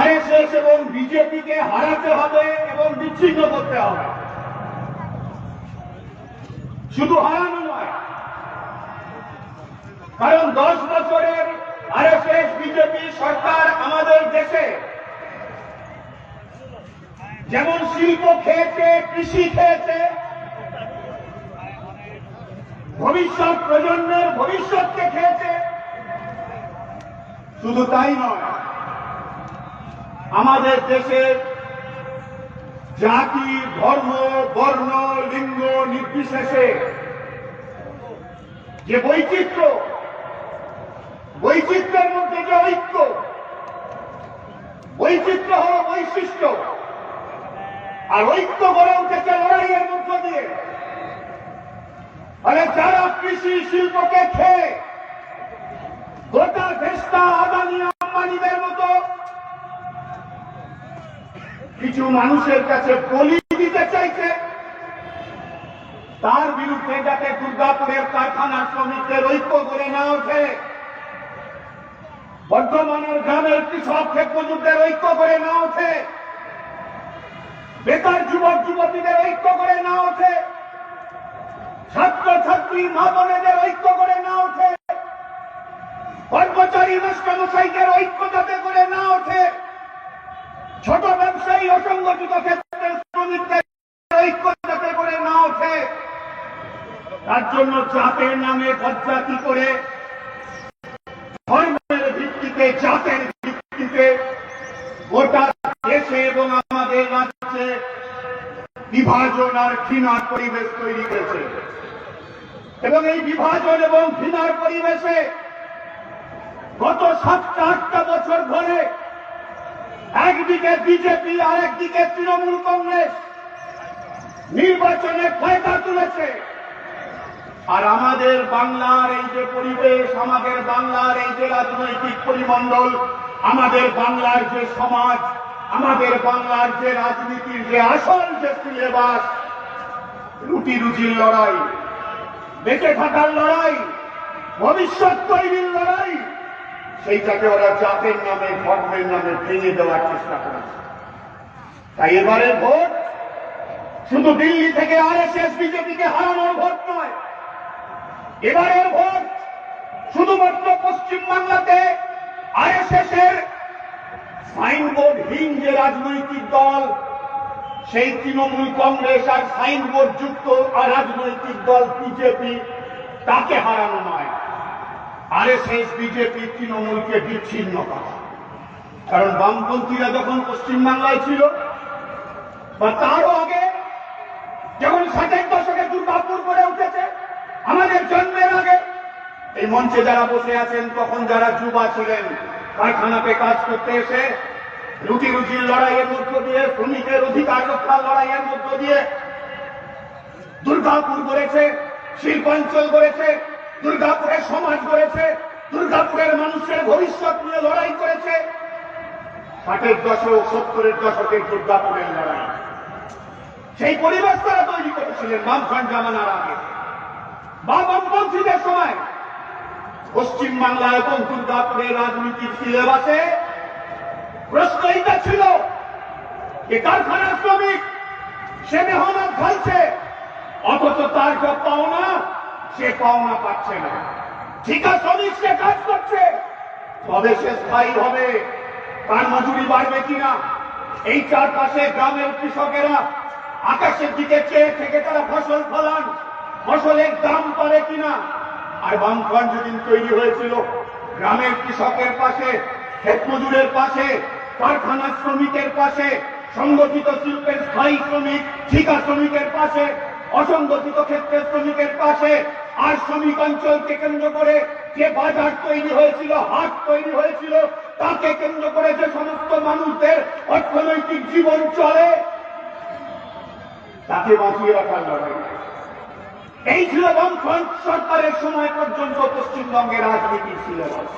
RSS এবং বিজেপিকে হারাতে হবে এবং বিচ্ছিন্ন করতে হবে। শুধু হারানো নয়, কারণ দশ বছরের আরএসএস, বিজেপি সরকার আমাদের দেশে যেমন শিল্প খেয়েছে, কৃষি খেয়েছে, ভবিষ্যৎ প্রজন্মের ভবিষ্যৎকে খেয়েছে, শুধু তাই নয় আমাদের দেশের জাতি, ধর্ম, বর্ণ, লিঙ্গ নির্বিশেষে যে বৈচিত্র্য, বৈচিত্র্যের মধ্যে যে ঐক্য, বৈচিত্র্য হল বৈশিষ্ট্য। আর ঐক্য গড়ে উঠেছে লড়াইয়ের মধ্য দিয়ে। ফলে যারা কৃষি শিল্পকে খেয়ে গোটা দেশটা আদানি আম্বানিদের মতো কিছু মানুষের কাছে বলি দিতে চাইছে, তার বিরুদ্ধে যাতে দুর্গাপুরের কারখানার শ্রমিকদের ঐক্য করে না ওঠে। বর্ধমানের গ্রামের কৃষক ক্ষেত মজুরদের ঐক্য করে না ওঠে। বেকার যুবক, যুবতীদের ঐক্য করে না ওঠে। ছাত্র ছাত্রী মা বোনেদের ঐক্য করে না ওঠে। কর্মচারী, মাস্টারমশাইদের ঐক্য যাতে করে না ওঠে। ব্যবসায়ী অসংগঠিত ক্ষেত্রে শ্রমিকদের ঐক্য যাতে করে না ওঠে। তার জন্য জাতের নামে বজ্জাতি করে, ধর্মের ভিত্তিতে, জাতের ভিত্তিতে গোটা দেশে এবং আমাদের রাজ্যে বিভাজন আর ঘৃণার পরিবেশ তৈরি হয়েছে। এবং এই বিভাজন এবং ঘৃণার পরিবেশে গত সাতটা আটটা বছর ধরে একদিকে বিজেপি আর একদিকে তৃণমূল কংগ্রেস। নির্বাচনে ফায়দা তুলেছে। আর আমাদের বাংলার এই যে পরিবেশ, আমাদের বাংলার এই যে রাজনৈতিক পরিমণ্ডল, আমাদের বাংলার যে সমাজ, আমাদের বাংলার যে রাজনীতির যে আসল যে সিলেবাস, রুটি রুজির লড়াই, বেঁচে থাকার লড়াই, ভবিষ্যৎ তৈরির লড়াই সেইটাকে ওরা জাতের নামে, ধর্মের নামে ভেঙে দেওয়ার চেষ্টা করেছে। তাই এবারে ভোট শুধু দিল্লি থেকে আর এস এস বিজেপিকে হারানোর ভোট নয়। এবারের ভোট শুধুমাত্র পশ্চিম বাংলাতে এস এর সাইনবোর্ডহীন যে রাজনৈতিক দল, সেই তৃণমূল কংগ্রেস আর সাইনবোর্ড যুক্ত আর রাজনৈতিক দল বিজেপি, তাকে হারানো নয়। আরএসএস, বিজেপি তৃণমূলকে বিচ্ছিন্ন করা। কারণ বামপন্থীরা যখন পশ্চিমবাংলায় ছিল, বা তারও আগে যখন ষাটের দশকে দুর্গাপুর করে উঠেছে, আমাদের জন্মের আগে এই মঞ্চে যারা বসে আছেন, তখন যারা যুবা ছিলেন, কারখানাতে কাজ করতে এসে রুটি রুজির লড়াইয়ের মধ্য দিয়ে, শ্রমিকের অধিকার রক্ষার লড়াইয়ের মধ্য দিয়ে দুর্গাপুর গড়েছে, শিল্পাঞ্চল গড়েছে দুর্গাপুরের সমাজ গড়েছে, দুর্গাপুরের মানুষের ভবিষ্যৎ নিয়ে লড়াই করেছে। ষাটের দশক, সত্তরের দশকের দুর্গাপুরের লড়াই। সেই পরিবেশ তারা তৈরি করেছিলেন বামফ্রন্ট জামানার আগে। বামপন্থীদের সময় পশ্চিম বাংলা এবং দুর্গাপুরের রাজনীতির সিলেবাসে প্রশ্ন এইটা ছিল যে কারখানার শ্রমিক সে মেহনত খাইছে অথচ তার যা পাওনা সে পাওনা পাচ্ছে না। ঠিকা শ্রমিক সে কাজ করছে। তবে সে স্থায়ী হবে। তার মজুরি বাড়বে কিনা? এই চারপাশে গ্রামের কৃষকেরা আকাশের দিকে চেয়ে থেকে তারা ফসল ফলান। ফসলের দাম পারে কিনা? আর বামফ্রন্ট যেদিন তৈরি হয়েছিল, গ্রামের কৃষকের পাশে, ক্ষেত মজুরের পাশে কারখানার শ্রমিকের পাশে, সংগঠিত শিল্পের স্থায়ী শ্রমিক, ঠিকা শ্রমিকের পাশে, অসংগঠিত ক্ষেত্রের শ্রমিকের পাশে আর শ্রমিক অঞ্চলকে কেন্দ্র করে যে বাজার তৈরি হয়েছিল, হাট তৈরি হয়েছিল, তাকে কেন্দ্র করে যে সমস্ত মানুষদের অর্থনৈতিক জীবন চলে, তাকে বাঁচিয়ে রাখার লড়াই। এই ছিল বামফ্রন্ট সরকারের সময় পর্যন্ত পশ্চিমবঙ্গের রাজনীতির সিলেবাস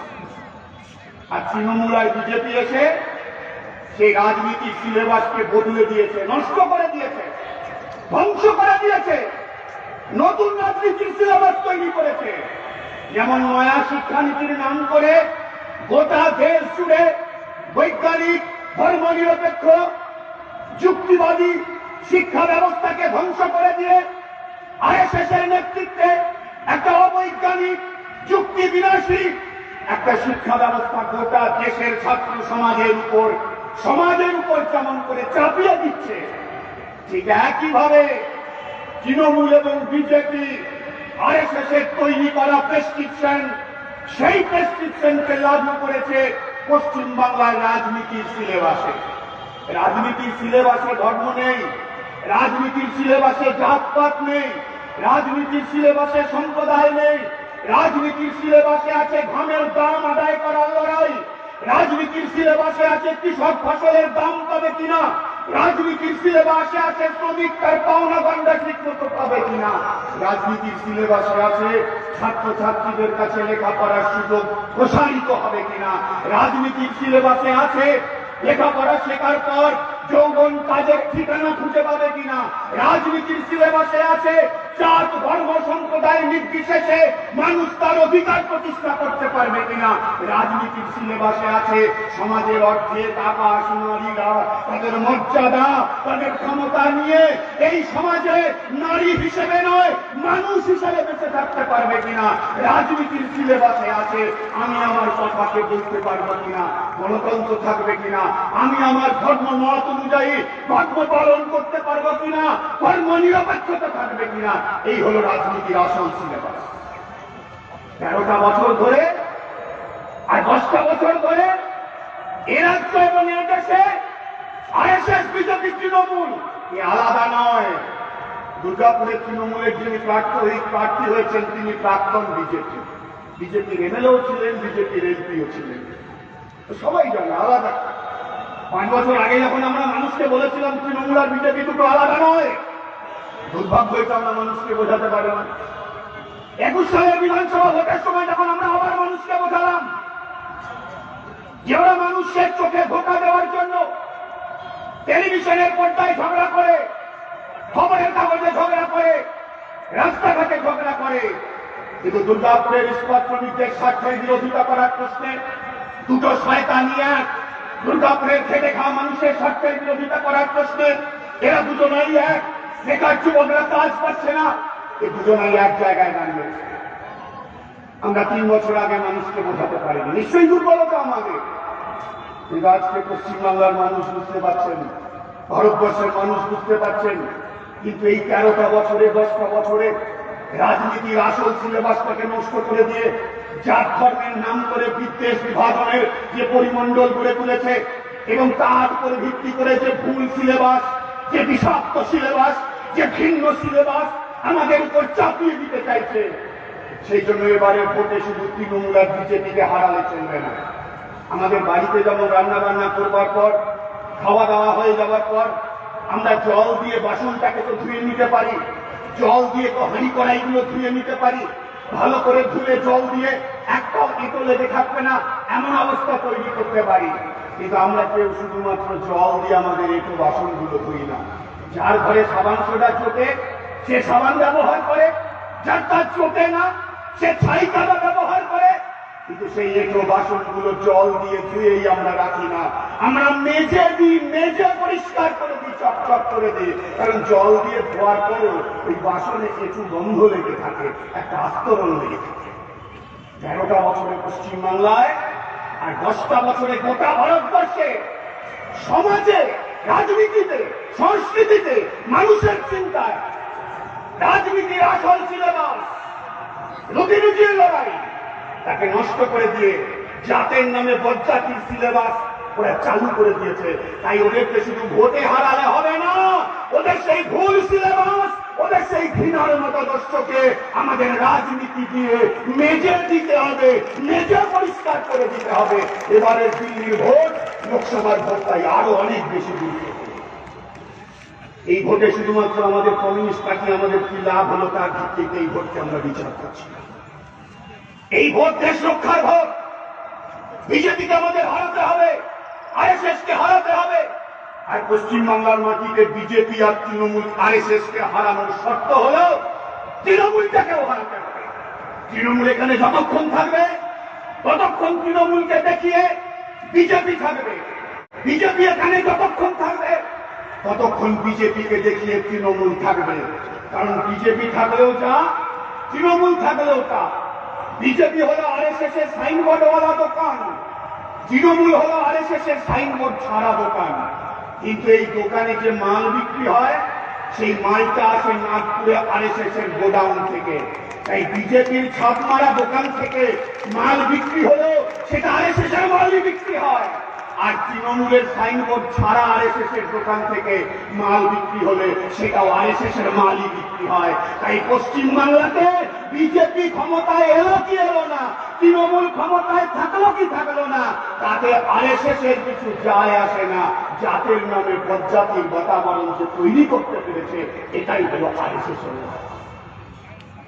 আর তৃণমূল আর বিজেপি এসে সেই রাজনীতির সিলেবাসকে বদলে দিয়েছে, নষ্ট করে দিয়েছে, ধ্বংস করে দিয়েছে। নতুন রাজনীতির সিলেবাস তৈরি করেছে। যেমন নয়া শিক্ষানীতির নাম করে গোটা দেশ জুড়ে বৈজ্ঞানিক, ধর্মনিরপেক্ষ, যুক্তিবাদী শিক্ষা ব্যবস্থাকে ধ্বংস করে দিয়ে আরএসএস এর নেতৃত্বে একটা অবৈজ্ঞানিক, যুক্তি বিনাশী একটা শিক্ষা ব্যবস্থা গোটা দেশের ছাত্র সমাজের উপর সমাজের উপর কেমন করে চাপিয়ে দিচ্ছে, ঠিক একইভাবে তৃণমূল এবং বিজেপি আরএসএস এর তৈরি করা প্রেসক্রিপশন সেই প্রেসক্রিপশনকে লাগু করেছে পশ্চিমবাংলার রাজনীতির সিলেবাসে রাজনীতির সিলেবাসে ধর্ম নেই, রাজনীতির সিলেবাসে জাতপাত নেই, রাজনীতির সিলেবাসে সম্প্রদায় নেই, রাজনীতির সিলেবাসে আছে ঘামের দাম আদায় করার লড়াই, রাজনীতির সিলেবাসে আছে কৃষক ফসলের দাম পাবে কিনা রাজনীতির সিলেবাসে আছে শ্রমিক তার পাওনা বান্ডা ঠিক মতো পাবে কিনা? রাজনীতির সিলেবাসে আছে, ছাত্রছাত্রীদের কাছে লেখাপড়ার সুযোগ প্রসারিত হবে কিনা? রাজনীতির সিলেবাসে আছে, লেখাপড়া শেখার পর যৌবন কাজের ঠিকানা খুঁজে পাবে কিনা? রাজনীতির সিলেবাসে আছে জাত, ধর্ম, সম্প্রদায় নির্বিশেষে মানুষ তার অধিকার প্রতিষ্ঠা করতে পারবে কিনা? রাজনীতির সিলেবাসে আছে, সমাজের অর্ধেক আকাশ নারীরা তাদের মর্যাদা, তাদের ক্ষমতা নিয়ে এই সমাজে নারী হিসেবে নয়, মানুষ হিসেবে বেঁচে থাকতে পারবে কিনা? রাজনীতির সিলেবাসে আছে, আমি আমার কথাকে বলতে পারব কিনা? গণতন্ত্র থাকবে কিনা? আমি আমার ধর্ম মত অনুযায়ী ধর্ম পালন করতে পারব কিনা? ধর্ম নিরপেক্ষতা থাকবে কিনা? এই হলো রাজনীতির আসল সিলেবাস তেরোটা বছর ধরে আর দশটা বছর ধরে এ রাজ্য এবং এ দেশে আইএসএস বিজেপি, তৃণমূল আলাদা নয়। দুর্গাপুরে তৃণমূলের যিনি প্রার্থী প্রার্থী হয়েছেন তিনি প্রাক্তন বিজেপি। বিজেপির এমএলএও ছিলেন, বিজেপির এমপিও ছিলেন। সবাই জানে, আলাদা। পাঁচ বছর আগে যখন আমরা মানুষকে বলেছিলাম, তৃণমূল আর বিজেপি দুটো আলাদা নয় দুর্ভাগ্য এটা আমরা মানুষকে বোঝাতে পারি না। একুশ সালের বিধানসভা ভোটের সময় যখন আমরা আবার মানুষকে বোঝালাম যে ওরা মানুষের চোখে ধোকা দেওয়ার জন্য টেলিভিশনের পর্দায় ঝগড়া করে, খবরের কাগজে ঝগড়া করে, রাস্তাঘাটে ঝগড়া করে। কিন্তু দুর্গাপুরের ইস্পাত শ্রমিকদের স্বার্থের বিরোধিতা করার প্রশ্নে দুটো শয়তানি এক দুর্গাপুরের খেটে খাওয়া মানুষের স্বার্থের বিরোধিতা করার প্রশ্নে এরা দুজনেই এক। বেকার যুবকরা কাজ পাচ্ছে না এই দুজনেই এক জায়গায় দাঁড়িয়েছে আমরা তিন বছর আগে মানুষকে বোঝাতে পারিনি। নিশ্চয়ই দুর্বলতা আমাদের। কিন্তু আজকে পশ্চিমবাংলার মানুষ বুঝতে পারছেন, ভারতবর্ষের মানুষ বুঝতে পারছেন, কিন্তু এই তেরোটা বছরে, দশটা বছরে রাজনীতির আসল সিলেবাসটাকে নষ্ট করে দিয়ে জাত ধর্মের নাম করে বিদ্বেষ বিভাজনের যে পরিমণ্ডল গড়ে তুলেছে এবং তার উপরে ভিত্তি করে যে ভুল সিলেবাস যে বিষাক্ত সিলেবাস, যে ভিন্ন সিলেবাস আমাদের উপর চাপিয়ে দিতে চাইছে, সেই জন্য এবারে ভোটে শুধু তৃণমূল আর বিজেপিকে হারালে চলবে না। আমাদের বাড়িতে যেমন রান্না বান্না করবার পর খাওয়া দাওয়া হয়ে যাওয়ার পর, আমরা জল দিয়ে বাসনটাকে তো ধুয়ে নিতে পারি, জল দিয়ে তো হাঁড়ি কড়াইগুলো ধুয়ে নিতে পারি, ভালো করে ধুয়ে জল দিয়ে একটাও লেগে থাকবে না, এমন অবস্থা তৈরি করতে পারি। কিন্তু আমরা কেউ শুধুমাত্র জল দিয়ে আমাদের এঁটো বাসনগুলো ধুই না। যার ঘরে সাবান সোডা চোটে, সে সাবান ব্যবহার করে, যার তার চোটে না, সে ছাই কাদা ব্যবহার করে, কিন্তু সেই এঁটো বাসনগুলো জল দিয়ে ধুয়েই আমরা রাখি না। আমরা মেজে দিই মেজে পরিষ্কার করে দিই, চকচক করে দিই। কারণ জল দিয়ে ধোয়ার পরেও ওই বাসনে একটু গন্ধ লেগে থাকে, একটা আস্তরণ লেগে থাকে। তেরোটা বছরে পশ্চিমবাংলায় আর দশটা বছরে গোটা ভারতবর্ষে সমাজে, রাজনীতিতে, সংস্কৃতিতে মানুষের চিন্তায় রাজনীতির আসল সিলেবাস, রুটি রুটির লড়াই, তাকে নষ্ট করে দিয়ে জাতের নামে বজ্জাতির সিলেবাস ওরা চালু করে দিয়েছে। তাই ওদেরকে শুধু ভোটে হারালে হবে না ওদের সেই ভুল সিলেবাস, ওদের সেই ঘৃণার মতাদর্শকে আমাদের রাজনীতি দিয়ে মেজে দিতে হবে, মেজে পরিষ্কার করে দিতে হবে। এবারে দিল্লির ভোট, লোকসভার ভোট তাই আরও অনেক বেশি গুরুত্বপূর্ণ এই ভোটে শুধুমাত্র আমাদের কমিউনিস্ট পার্টি, আমাদের কি লাভ হলো তার ভিত্তিতে এই ভোটকে আমরা বিচার করছি এই ভোট দেশ রক্ষার ভোট। বিজেপিকে আমাদের হারাতে হবে আরএসএস কে হারাতে হবে। আর পশ্চিমবাংলার মাটিতে বিজেপি আর তৃণমূল আর এস আরএসএস কে হারানোর শর্ত হলো তৃণমূলটাকেও হারাতে তৃণমূল এখানে যতক্ষণ থাকবে, ততক্ষণ তৃণমূলকে দেখিয়ে বিজেপি থাকবে। বিজেপি এখানে যতক্ষণ থাকবে, ততক্ষণ বিজেপিকে দেখিয়ে তৃণমূল থাকবে। কারণ বিজেপি থাকলেও যা, তৃণমূল থাকলেও তা। বিজেপি হলো আর এস এস এর সাইনবোর্ডওয়ালা দোকান। তৃণমূল হলো আর এস এস এর সাইনবোর্ড ছাড়া দোকান। কিন্তু এই দোকানে যে মাল বিক্রি হয়, সেই মালটা আসে নাগপুরে আর এস গোডাউন থেকে। তাই বিজেপির ছাপ মারা দোকান থেকে মাল বিক্রি হলো সেটা আর এস মালই বিক্রি হয়। আর তৃণমূলের সাইনবোর্ড ছাড়া আর এস এর দোকান থেকে মাল বিক্রি হলে সেটাও আর এস এর মালই বিক্রি হয়। তাই পশ্চিম বাংলাতে বিজেপি ক্ষমতায় এলো কি এলো না? তৃণমূল ক্ষমতায় থাকল কি থাকল না? তাতে আর এস এস এর কিছু যায় আসে না। জাতের নামে পর্যাতির বাতাবরণ যে তৈরি করতে পেরেছে, এটাই হলো আর এস এস এর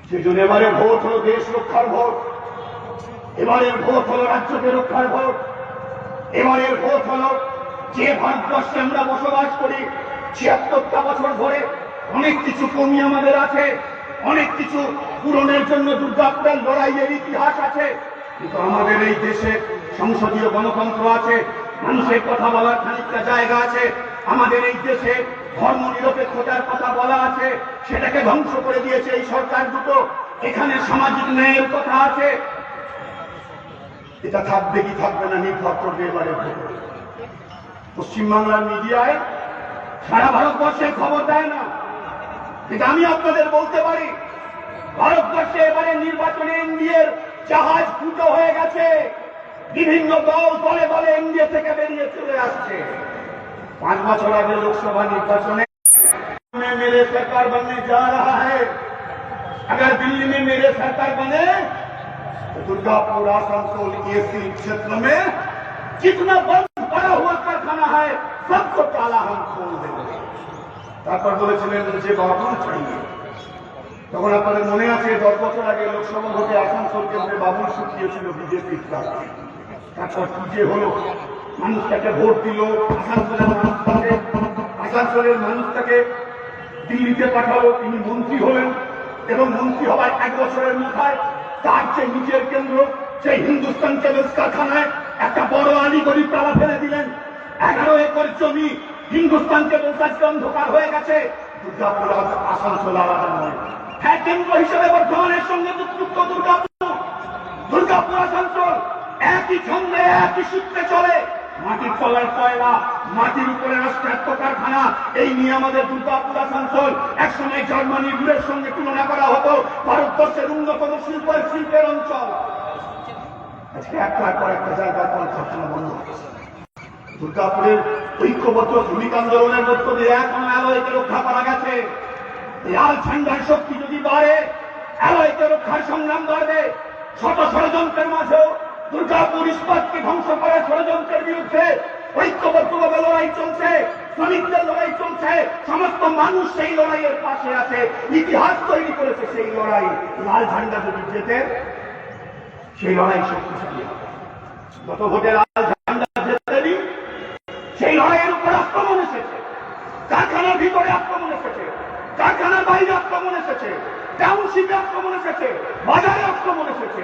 সেজন্য এবারে ভোট হলো দেশ রক্ষার ভোট। এবারের ভোট হলো রাজ্যকে রক্ষার ভোট। এবারের ভোট হল যে ভারতবর্ষে আমরা বসবাস করি, ছিয়াত্তরটা বছর ধরে অনেক কিছু কমি আমাদের আছে। অনেক কিছু পূরণের জন্য দুর্গাপুরের লড়াইয়ের ইতিহাস আছে। কিন্তু আমাদের এই দেশে সংসদীয় গণতন্ত্র আছে, মানুষের কথা বলার খানিকটা জায়গা আছে, আমাদের এই দেশে ধর্ম নিরপেক্ষতার কথা বলা আছে, সেটাকে ধ্বংস করে দিয়েছে এই সরকার দুটো। এখানে সামাজিক ন্যায়ের কথা আছে। এটা থাকবে কি থাকবে না নির্ভর করবে এবারে পশ্চিমবাংলার মিডিয়ায় সারা ভারতবর্ষের খবর দেয় না। এটা আমি আপনাদের বলতে পারি ভারতবর্ষে এবারে নির্বাচনে এনডিএর জাহাজ ফুটো হয়ে গেছে বিভিন্ন দল দলে দলে এনডিএ থেকে বেরিয়ে চলে আসছে পাঁচ বছর আগে লোকসভা নির্বাচনে में मेरे सरकार बनने जा रहा है अगर दिल्ली में मेरे सरकार बने तो दुर्गापुर आसनसोल ये सीट क्षेत्र में जितना बंद पड़ा हुआ कारखाना है सबको ताला हम खोल देंगे তারপর বলেছিলেন যে বাবুল ছাড়িয়ে, তখন আপনাদের মনে আছে দশ বছর আগে লোকসভা ভোটে আসানসোল কেন্দ্রে বাবুল শুকিয়েছিল বিজেপির প্রার্থী তারপর কি যে হলো মানুষ তাকে ভোট দিল, আসানসোলের মানুষ তাকে আসানসোলের মানুষ তাকে দিল্লিতে পাঠালো, তিনি মন্ত্রী হলেন এবং মন্ত্রী হওয়ার এক বছরের মাথায় তার যে নিজের কেন্দ্র, সেই হিন্দুস্তান কেমিক্স কারখানায় একটা বড় আলিগড়ি তালা ফেলে দিলেন। এগারো একর জমি হিন্দুস্তান কেমিক্স আজকে অন্ধকার হয়ে গেছে। দুর্গাপুর আসানসোল আলাদা নয়। হ্যাঁ কেন্দ্র হিসেবে বর্ধমানের সঙ্গে যুক্ত দুর্গাপুর। দুর্গাপুর আসানসোল একই ছন্দে, একই সূত্রে চলে। মাটির তলার কয়লা, মাটির উপরে রাষ্ট্রায়ত্ত কারখানা এই নিয়ে আমাদের দুর্গাপুর আসানসোল একসময় জার্মানির দূরের সঙ্গে তুলনা করা হতো। ভারতবর্ষের অন্যতম শিল্পের শিল্পের অঞ্চল। আজকে একটার পর একটা জায়গায় কলকারখানা বন্ধ। হচ্ছে দুর্গাপুরের ঐক্যবদ্ধ শ্রমিক আন্দোলনের মধ্য দিয়ে এখনও অ্যালয়কে রক্ষা করা গেছে। লাল ঝান্ডার শক্তি যদি বাড়ে, অ্যালয়কে রক্ষার সংগ্রাম বাড়বে। শত ষড়যন্ত্রের মাঝেও দুর্গাপুর ইস্পাতকে ধ্বংস করার ষড়যন্ত্রের বিরুদ্ধে ঐক্যবদ্ধভাবে লড়াই চলছে, শ্রমিকদের লড়াই চলছে, সমস্ত মানুষ সেই লড়াইয়ের পাশে আছে, ইতিহাস তৈরি করেছে সেই লড়াই। লাল ঝান্ডা যদি জেতে, সেই লড়াই শক্তিশালী হবে। গত ভোটে লাল সেই লড়াইয়ের উপর আক্রমণ এসেছে। কারখানার ভিতরে আক্রমণ এসেছে। কারখানার বাইরে আক্রমণ এসেছে। টাউনশিপে আক্রমণ এসেছে। বাজারে আক্রমণ এসেছে।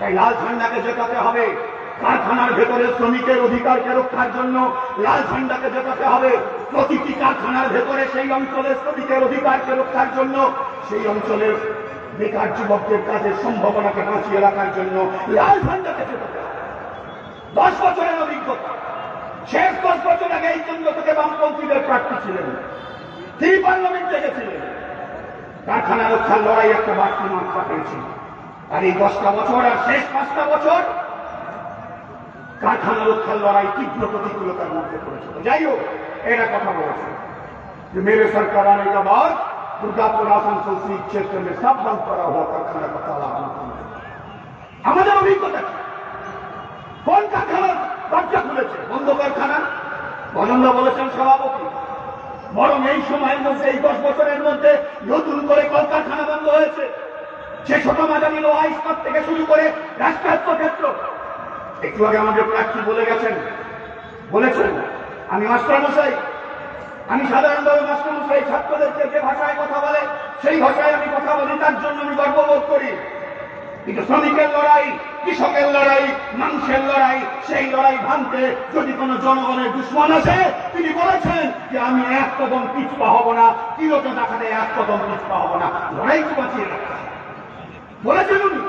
তাই লাল ঝান্ডাকে জেতাতে হবে। কারখানার ভেতরে শ্রমিকের অধিকারকে রক্ষার জন্য লাল ঝান্ডাকে জেতাতে হবে। প্রতিটি কারখানার ভেতরে সেই অঞ্চলের শ্রমিকের অধিকারকে রক্ষার জন্য, সেই অঞ্চলের বেকার যুবকদের কাজের সম্ভাবনাকে বাঁচিয়ে রাখার জন্য লাল ঝান্ডাকে জেতাতে হবে। দশ বছরের অভিজ্ঞতা। শেষ দশ বছর আগে এই কেন্দ্র থেকে বামপন্থীদের প্রার্থী ছিলেন তিনি পার্লামেন্টে গেছিলেন কারখানা রক্ষার লড়াই একটা বাড়তি মাত্রা পেয়েছিল আর এই দশটা বছর আর শেষ পাঁচটা বছর কারখানা রক্ষার লড়াই তীব্র প্রতিকূলতার মধ্যে পড়েছিল যাই হোক এটা কথা বলেছে कि मेरे सरकार आने के बाद दुर्गापुर आसनसोल सीट क्षेत्र में सब बंद पड़ा हुआ कारखाना का ताला हम खोलेंगे। আমাদের অভিজ্ঞতা কি? কোন কারখানার দরজা খুলেছে বন্ধ কারখানা গজন্দা বলেছেন সভাপতি, বরং এই সময়ের মধ্যে, এই দশ বছরের মধ্যে নতুন করে কলকারখানা বন্ধ হয়েছে। যে ছোট মাঝারি লোহা ইস্পাত থেকে শুরু করে রাষ্ট্রায়ত্ত ক্ষেত্র। একটু আগে আমাদের প্রার্থী বলে গেছেন, বলেছেন, আমি মাস্টারমশাই, আমি সাধারণভাবে মাস্টারমশাই, ছাত্রদেরকে যে ভাষায় কথা বলে, সেই ভাষায় আমি কথা বলি, তার জন্য আমি গর্ববোধ করি। কিন্তু শ্রমিকের লড়াই, কৃষকের লড়াই, মানুষের লড়াই, সেই লড়াই ভাঙতে যদি কোনো জনগণের দুশ্মন আছে তিনি বলেছেন যে আমি এক কদম পিছপা হব না কিলোতে দেখাতে এক কদম পিছপা হব না। লড়াইকে বাঁচিয়ে বলেছেন উনি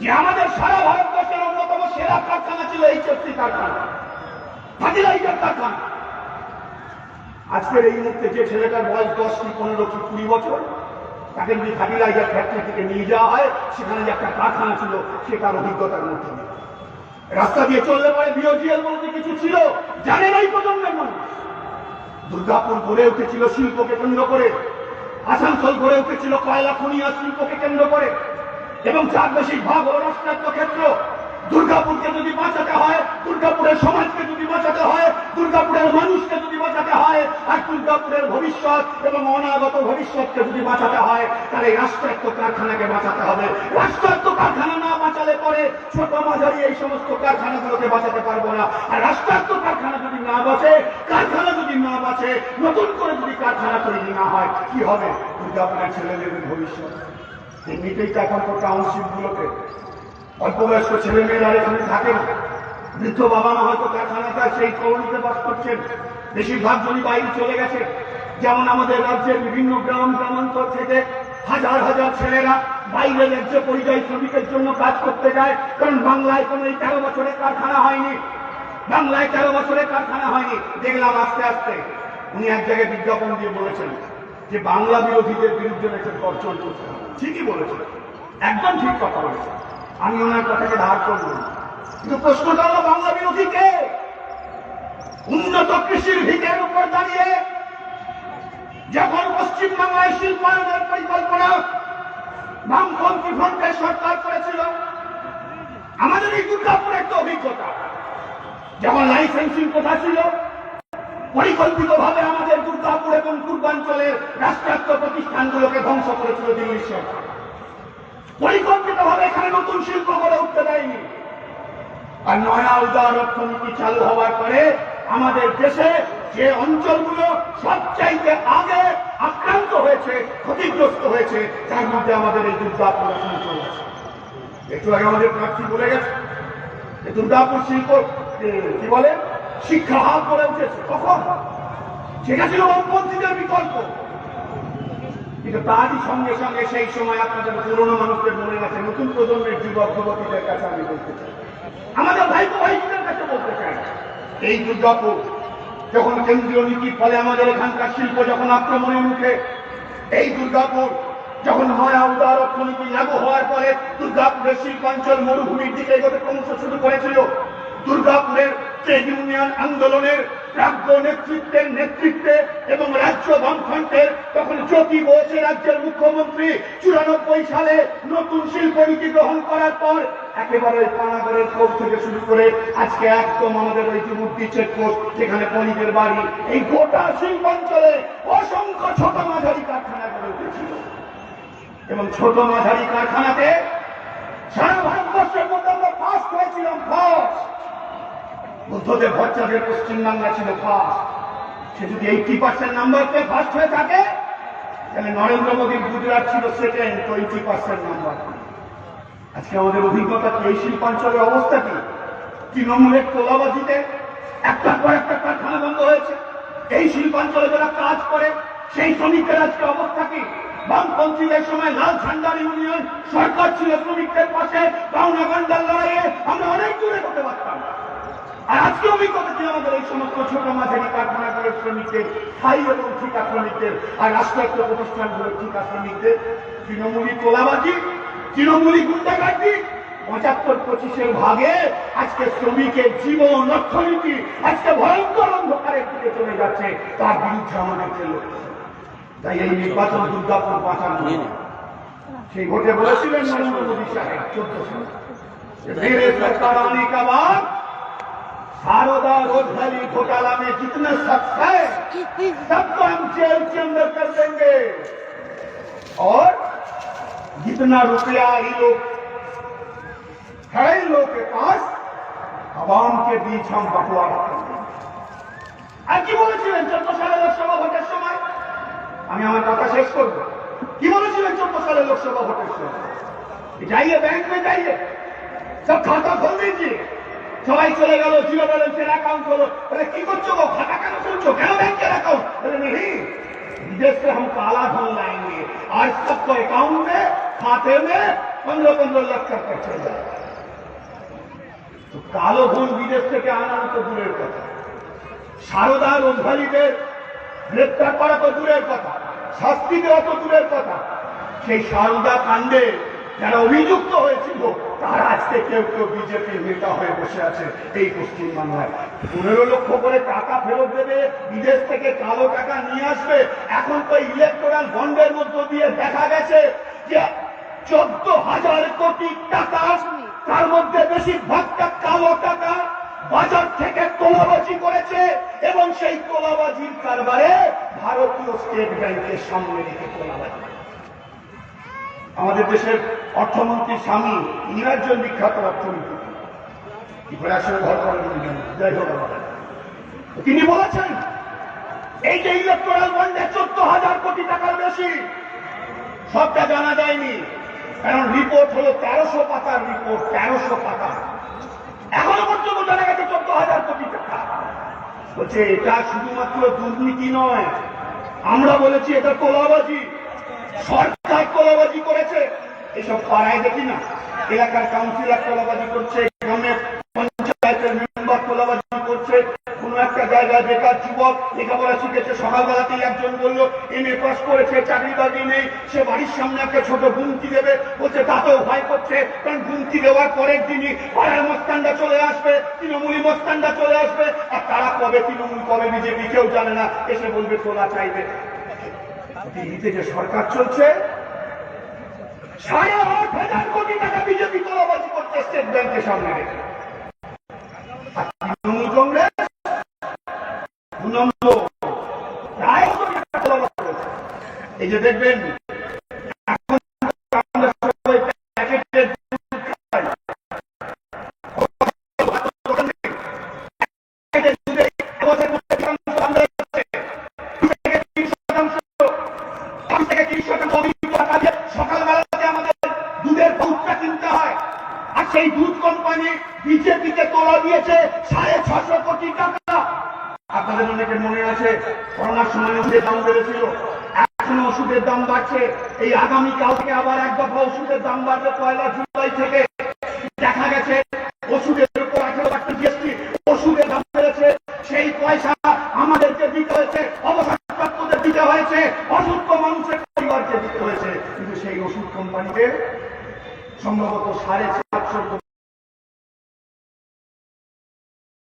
যে আমাদের সারা ভারতবর্ষের অন্যতম সেরা কারখানা ছিল এই চর্চি কারখানা ফার্টিলাইজার কারখানা। আজকের এই মুহূর্তে যে ছেলেটার বয়স দশ কি পনেরো কি কুড়ি বছর তাকে যদি ফার্টিলাইজার ফ্যাক্টরি থেকে নিয়ে যাওয়া হয়, সেখানে যে একটা কারখানা ছিল, সে তার অভিজ্ঞতার মধ্যে নেই। রাস্তা দিয়ে চললে পরে বিওজিএল বলতে কিছু ছিল? জানে নাই প্রজন্মের মানুষ। দুর্গাপুর গড়ে উঠেছিল শিল্পকে কেন্দ্র করে। আসানসোল গড়ে উঠেছিল কয়লা খনি আর শিল্পকে কেন্দ্র করে। এবং চার বেশি ভাগ হল রাষ্ট্রায়ত্ত ক্ষেত্র। দুর্গাপুরকে যদি বাঁচাতে হয়, দুর্গাপুরের সমাজকে যদি বাঁচাতে হয়, দুর্গাপুরের মানুষকে যদি বাঁচাতে হয় দুর্গাপুরের ভবিষ্যৎ এবং অনাগত ভবিষ্যৎকে যদি বাঁচাতে হয়, তাহলে রাষ্ট্রায়ত্ত কারখানাকে বাঁচাতে হবে। রাষ্ট্রায়ত্ত কারখানা না বাঁচালে পরে ছোট মাঝারি এই সমস্ত কারখানাগুলোকে বাঁচাতে পারব না। আর রাষ্ট্রায়ত্ত কারখানা যদি না বাঁচে, কারখানা যদি না বাঁচে, নতুন করে যদি কারখানা তৈরি না হয়, কি হবে? দুর্গাপুরের ছেলেদের ভবিষ্যৎ। এমনিতেই তো এখন তো টাউনশিপ গুলোতে অল্প বয়স্ক ছেলে মেয়েরা এখানে থাকে না। বৃদ্ধ বাবা মা হয়তো কারখানাটা সেই কলোনিতে বাস করছেন। বেশিরভাগ জনই বাইরে চলে গেছে। যেমন আমাদের রাজ্যের বিভিন্ন গ্রাম গ্রামান্তর থেকে হাজার হাজার ছেলেরা বাইরে রাজ্যে পরিযায়ী শ্রমিকের জন্য কাজ করতে যায়। কারণ বাংলায় কোনো এই তেরো বছরের কারখানা হয়নি। বাংলায় তেরো বছরের কারখানা হয়নি। দেখলাম আস্তে আস্তে। উনি এক জায়গায় বিজ্ঞাপন দিয়ে বলেছেন যে বাংলা বিরোধীদের বিরুদ্ধে একটা গর্জন করতে ঠিকই বলেছেন। একদম ঠিক কথা বলেছেন। আমি ওনার কথাকে ধার করব না। কিন্তু প্রশ্নটা হলো বাংলা বিরোধী কে? উন্নত কৃষির ভিতের উপর দাঁড়িয়ে যখন পশ্চিম বাংলায় শিল্পায়নের পরিকল্পনা বামপন্থী ফ্রন্টের সরকার করেছিল, আমাদের এই দুর্গাপুরের তো অভিজ্ঞতা। যখন লাইসেন্সিং কোথা ছিল, পরিকল্পিতভাবে আমাদের দুর্গাপুর এবং পূর্বাঞ্চলের রাষ্ট্রায়ত্ত প্রতিষ্ঠানগুলোকে ধ্বংস করেছিল দিল্লির সরকার। পরিকল্পিতভাবে এখানে নতুন শিল্প গড়ে উঠতে দেয়নি। আর নয়া উদার অর্থনীতি চালু হওয়ার পরে আমাদের দেশে যে অঞ্চলগুলো সবচাইতে আগে আক্রান্ত হয়েছে, ক্ষতিগ্রস্ত হয়েছে, তার মধ্যে আমাদের এই দুর্গাপুর অঞ্চল আছে একটু আগে আমাদের প্রার্থী বলে গেছে যে দুর্গাপুর শিল্প কি বলে, শিক্ষা হাল করে উঠেছে। কখন? সেটা ছিল বামপন্থীদের বিকল্প। কিন্তু তারই সঙ্গে সঙ্গে সেই সময় আপনাদের পুরনো মানুষদের মনে আছে, নতুন প্রজন্মের যুবক, যুবতীদের কাছে আমি বলতে চাই। আমাদের ভাই তো ভাইদের কাছে বলতে চাই এই দুর্গাপুর, যখন কেন্দ্রীয় নীতির ফলে আমাদের এখানকার শিল্প যখন আক্রমণের মুখে, এই দুর্গাপুর যখন নয়া উদার অর্থনীতি লাগু হওয়ার পরে দুর্গাপুরের শিল্পাঞ্চল মরুভূমির দিকে এগোতে ক্রমশ শুরু করেছিল, দুর্গাপুরের ট্রেড ইউনিয়ন আন্দোলনের প্রাজ্ঞ নেতৃত্বের নেতৃত্বে এবং রাজ্য বামফ্রন্টের তখন জ্যোতি বসে রাজ্যের মুখ্যমন্ত্রী চুরানব্বই সালে নতুন শিল্পনীতি গ্রহণ করার পর একেবারে ওই পানাগড়ের কোর্ট থেকে শুরু করে আজকে একদম আমাদের ওই মূর্তি চেকপোস্ট যেখানে পণিকের বাড়ি, এই গোটা শিল্পাঞ্চলে অসংখ্য ছোট মাঝারি কারখানা গড়ে উঠেছিল। এবং ছোট মাঝারি কারখানাতে সারা ভারতবর্ষের মধ্যে আমরা ফার্স্ট হয়েছিলাম ফার্স্ট বুদ্ধদেব ভট্টাচার্যের পশ্চিমবাংলা ছিল ফার্স্ট সে যদি এইটি পার্সেন্ট নাম্বার পেয়ে ফার্স্ট হয়ে থাকে, তাহলে নরেন্দ্র মোদীর গুজরাট ছিল সেকেন্ড টোয়েন্টি পার্সেন্ট নাম্বার আজকে আমাদের অভিজ্ঞতা কি এই শিল্পাঞ্চলের অবস্থা কি? তৃণমূলের তোলাবাজিতে একটার পর একটা কারখানা বন্ধ হয়েছে। এই শিল্পাঞ্চলে যারা কাজ করে, সেই শ্রমিকদের আজকে অবস্থা কি? বামপন্থীদের সময় লাল ঝান্ডার ইউনিয়ন সরকার ছিল শ্রমিকদের পাশে পাওনা গন্ডার লড়াইয়ে আমরা অনেক দূরে করতে পারতাম। আর আজকে অভিজ্ঞতা কি আমাদের এই সমস্ত ছোট মাঝারি কারখানাগুলোর শ্রমিকদের, স্থায়ী এবং ঠিকা শ্রমিকদের, আর রাষ্ট্রায়ত্ত প্রতিষ্ঠানগুলোর ঠিকা শ্রমিকদের? তৃণমূলী তোলাবাজি তৃণমূলী গুন্ডাগার্দি পঁচাত্তর পঁচিশের ভাগে আজকে শ্রমিকের জীবন অর্থনীতি আজকে ভয়ঙ্কর অন্ধকারের দিকে চলে যাচ্ছে তার বিরুদ্ধে আমাদেরকে লড়তে হবে। তাই এই নির্বাচন দুর্গাপুর বাঁচানো নয়। সেই ভোটে বলেছিলেন নরেন্দ্র মোদী সাহেব চোদ্দ সালে যে मेरे सरकार आने के बाद सारोदा रोजगारी घोटाला में जितने शख्स है सबको हम जेल के अंदर कर देंगे और जितना रुपया ही लोग है इन लोग के पास आवाम के बीच हम बंटवारा कर আর কি বলেছিলেন চোদ্দ সালে লোকসভা ভোটের সময়? আমি আমার কথা শেষ করব। কি বলেছিলেন চোদ্দ সালে লোকসভा ভোটের সময়? যাইয়ে ব্যাংক মে যাইয়ে সব খাতা খোল দিয়েছিয়ে সবাই চলে গেল জিরো ব্যালেন্সের অ্যাকাউন্ট হলো। আরে কি করছ গো? খাতা কেন খুলছো? কেন ব্যাংকের অ্যাকাউন্ট अरे नहीं विदेश से हम काला धन लाएंगे आज सबको अकाउंट में खाते में पंद्रह पंद्रह लाख करके चल जाए তো কালো ধন বিদেশ থেকে আনানো তো দূরের কথা সারদা রোজভালিদের গ্রেপ্তার করা তো দূরের কথা শাস্তি দেওয়া তো দূরের কথা সেই সারদা কাণ্ডে যারা অভিযুক্ত হয়েছিল তারা আজকে কেউ কেউ বিজেপির নেতা হয়ে বসে আছে এই পশ্চিমবাংলায় পনেরো লক্ষ করে টাকা ফেরত দেবে বিদেশ থেকে কালো টাকা নিয়ে আসবে এখন তো ইলেকট্রাল বন্ডের মধ্য দিয়ে দেখা গেছে যে চোদ্দ হাজার কোটি টাকা। তার মধ্যে বেশিরভাগটা কালো টাকা বাজার থেকে তোলাবাজি করেছে এবং সেই তোলাবাজির কারবারে ভারতীয় স্টেট ব্যাংকের সামনে রেখে তোলাবাজি আমাদের দেশের অর্থমন্ত্রী স্বামী ইনি একজন বিখ্যাত অর্থনীতি। কি করে আসলে ঘর করেন উনি জানেন। যাই হোক তিনি বলেছেন এই যে ইলেকট্রাল বন্ডে চোদ্দ হাজার কোটি টাকার বেশি সবটা জানা যায়নি। কারণ রিপোর্ট হলো তেরোশো পাতার রিপোর্ট তেরোশো পাতা। এখনও পর্যন্ত জানা গেছে চোদ্দ হাজার কোটি টাকা। বলছে, এটা শুধুমাত্র দুর্নীতি নয়। আমরা বলেছি এটা তোলাবাজি। সরকার তোলাবাজি করেছে। এসব পাড়ায় দেখি না। এলাকার কাউন্সিলর তোলাবাজি করছে। গ্রামের পঞ্চায়েতের মেম্বার তোলাবাজি করছে কোন জায়গায় বেকার যুবক লেখাপড়া শিখেছে, সকালবেলাতেই একজন বলল, এম এ পাস করেছে, চাকরি বাকরি নেই, সে বাড়ির সামনে একটা ছোট গুমতি দেবে। বলছে তাতেও ভয় করছে, কারণ গুমতি দেওয়ার পরের দিনই পাড়ার মস্তানটা চলে আসবে তৃণমূলী মস্তানটা চলে আসবে, আর তারা কবে তৃণমূল, কবে বিজেপি, কেউ জানে না। এসে বলবে তোলা চাইবে। দিল্লিতে যে সরকার চলছে সাড়ে আট হাজার কোটি টাকা বিজেপি তোলাবাজি করছে, স্টেট ব্যাংকের সামনে রেখে। নম্বর। এই যে দেখবেন এখন আমরা সবাই প্যাকেটের দুধ খাই। প্যাকেটের দুধে এবছর মধ্যে শতাংশ আমরা হচ্ছে। দুই থেকে তিন শতাংশ পাঁচ থেকে তিরিশ শতাংশ অতিরিক্ত টাকা দিয়ে সকালবেলাতে আমাদের দুধের দুধটা কিনতে হয় আর সেই দুধ কোম্পানি বিজেপিতে তোলা দিয়েছে সাড়ে ছশো কোটি টাকা আপনাদের অনেকে মনে আছে করোনার সময় ওষুধের দাম বেড়েছিল এখনও দাম এই আগামী কালকে আবার এক দফা ওষুধের দাম বাড়বে পয়লা জুলাই থেকে। দেখা গেছে, ওষুধের উপর আঠেরো পার্সেন্ট জিএসটি ওষুধের দাম বেড়েছে। সেই পয়সা আমাদেরকে দিতে হয়েছে, অবসরপ্রাপ্তদের দিতে হয়েছে, অসুস্থ মানুষের পরিবারকে দিতে হয়েছে। কিন্তু সেই ওষুধ কোম্পানিকে সম্ভবত সাড়ে সাতশো